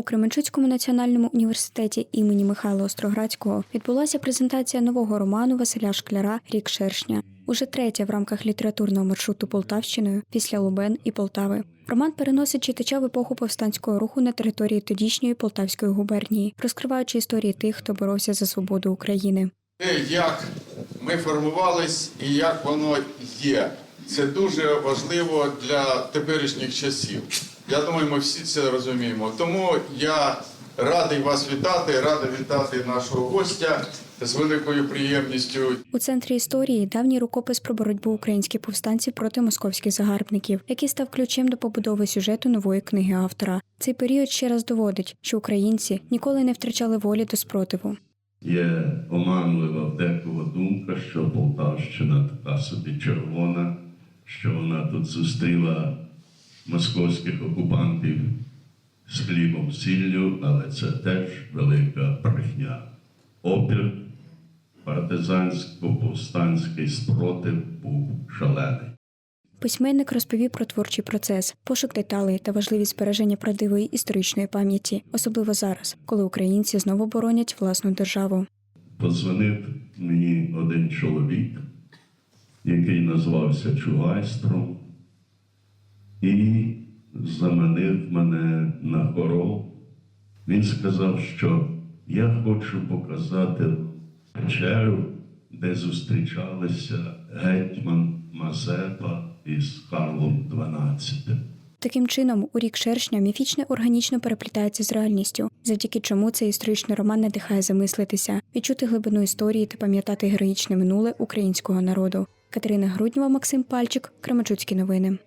У Кременчуцькому національному університеті імені Михайла Остроградського відбулася презентація нового роману Василя Шкляра Рік шершня. Уже третя в рамках літературного маршруту Полтавщиною після Лубен і Полтави. Роман переносить читача в епоху повстанського руху на території тодішньої Полтавської губернії, розкриваючи історії тих, хто боровся за свободу України. Як ми формувались і як воно є. Це дуже важливо для теперішніх часів. Я думаю, ми всі це розуміємо. Тому я радий вас вітати, радий вітати нашого гостя з великою приємністю. У центрі історії давній рукопис про боротьбу українських повстанців проти московських загарбників, який став ключем до побудови сюжету нової книги автора. Цей період ще раз доводить, що українці ніколи не втрачали волі до спротиву. Є оманлива в декого думка, що Полтавщина така собі червона, що вона тут зустріла московських окупантів з хлібом сіллю, але це теж велика брехня. Опір партизансько-повстанський спротив був шалений. Письменник розповів про творчий процес, пошук деталей та важливість збереження правдивої історичної пам'яті, особливо зараз, коли українці знову боронять власну державу. Позвонив мені один чоловік, який назвався Чугайстром, і заманив мене на хорол. Він сказав, що я хочу показати печеру, де зустрічалися гетьман Мазепа із Карлом XII. Таким чином, у рік шершня міфічне органічно переплітається з реальністю, завдяки чому цей історичний роман надихає замислитися, відчути глибину історії та пам'ятати героїчне минуле українського народу. Катерина Груднєва, Максим Пальчик, Кременчуцькі новини.